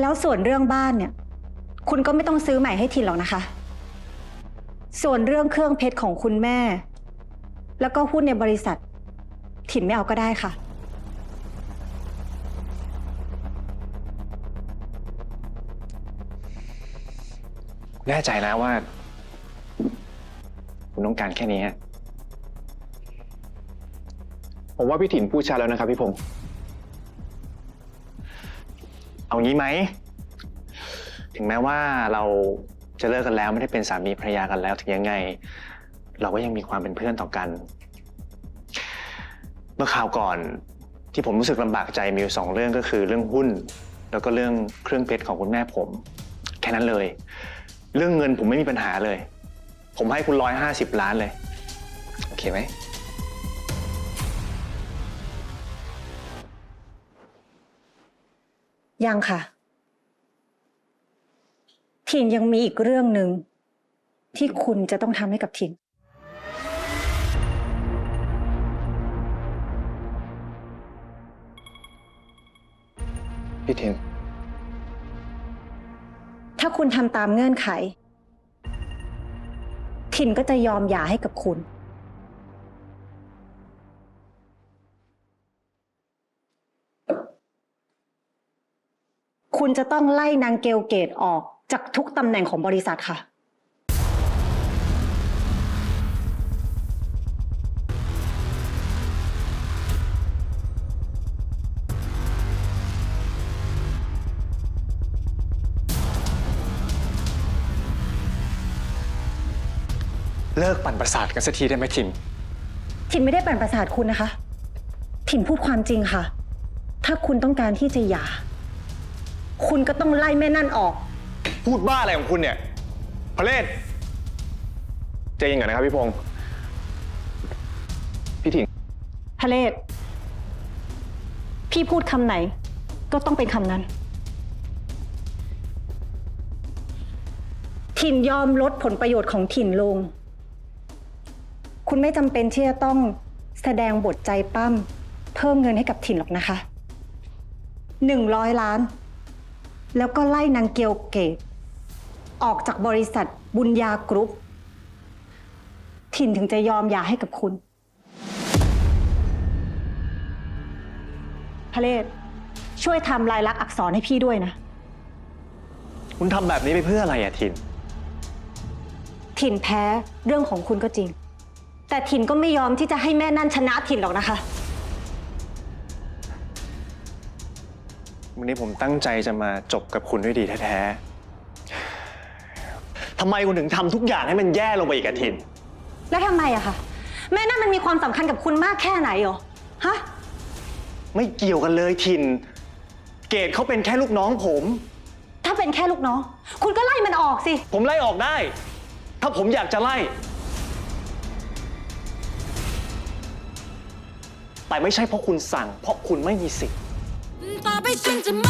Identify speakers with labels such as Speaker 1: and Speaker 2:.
Speaker 1: แล้วส่วนเรื่องบ้านเนี่ย คุณก็ไม่ต้องซื้อใหม่ให้ถิ่นหรอกนะคะ ส่วนเรื่องเครื่องเพชรของคุณแม่ แล้วก็หุ้นในบริษัท ถิ่นไม่เอาก็ได้ค่ะ
Speaker 2: แน่ใจนะว่า คุณต้องการแค่นี้ฮะ
Speaker 3: ผมว่าพี่ถิ่นพูดชัดแล้วนะครับพี่พงศ์
Speaker 2: เอางี้ไหม ถึงแม้ว่าเราจะเลิกกันแล้วไม่ได้เป็นสามีภรรยากันแล้วถึงยังไง เราก็ยังมีความเป็นเพื่อนต่อกัน เมื่อคราวก่อนที่ผมรู้สึกลำบากใจมีอยู่สองเรื่องก็คือเรื่องหุ้น แล้วก็เรื่องเครื่องเพชรของคุณแม่ผม แค่นั้นเลย เรื่องเงินผมไม่มีปัญหาเลย ผมให้คุณร้อยห้าสิบล้านเลย โอเคไหม
Speaker 1: ยังค่ะ ถิ่นยังมีอีกเรื่องหนึ่งที่คุณจะต้องทำให้กับถิ่น
Speaker 3: พี่ถิ่น
Speaker 1: ถ้าคุณทำตามเงื่อนไข ถิ่นก็จะยอมหย่าให้กับคุณ คุณจะต้องไล่นางเกลเกตออกจากทุกตำแหน่งของบริษัทค่ะ
Speaker 2: เลิกปั่นประสาทกันสักทีได้ไหมทิน
Speaker 1: ถิ่นไม่ได้ปั่นประสาทคุณนะคะ ถิ่นพูดความจริงค่ะ ถ้าคุณต้องการที่จะหย่า คุณก็ต้องไล่แม่นั่นออก
Speaker 3: พูดบ้าอะไรของคุณเนี่ยพระเลศใจเย็นก่อนนะครับพี่พงศ์พี่ถิ่น
Speaker 1: ทะเลศพี่พูดคำไหน ก็ต้องเป็นคำนั้น ถิ่นยอมลดผลประโยชน์ของถิ่นลง คุณไม่จำเป็นที่จะต้องแสดงบทใจปั้ม เพิ่มเงินให้กับถิ่นหรอกนะคะหนึ่งร้อยล้าน แล้วก็ไล่นางเกียวเกตออกจากบริษัทบุญญากรุ๊ป ถิ่นถึงจะยอมหย่าให้กับคุณพระเลศช่วยทำลายลักษณ์อักษรให้พี่ด้วยนะ
Speaker 2: คุณทำแบบนี้ไปเพื่ออะไรอะทิน
Speaker 1: ถิ่นแพ้เรื่องของคุณก็จริง แต่ถิ่นก็ไม่ยอมที่จะให้แม่นั่นชนะถิ่นหรอกนะคะ
Speaker 2: วันนี้ผมตั้งใจจะมาจบกับคุณด้วยดีแท้ๆทำไมคุณถึงทำทุกอย่างให้มันแย่ลงไปอีกอะทิน
Speaker 1: แล้วทำไมอะคะแม่นั่นมันมีความสำคัญกับคุณมากแค่ไหนเหรอฮะ
Speaker 2: ไม่เกี่ยวกันเลยทิน เกดเขาเป็นแค่ลูกน้องผม
Speaker 1: ถ้าเป็นแค่ลูกน้อง คุณก็ไล่มันออกสิ
Speaker 2: ผมไล่ออกได้ ถ้าผมอยากจะไล่ แต่ไม่ใช่เพราะคุณสั่ง เพราะคุณไม่มีสิทธิ์
Speaker 4: ต่อไปฉัจะไม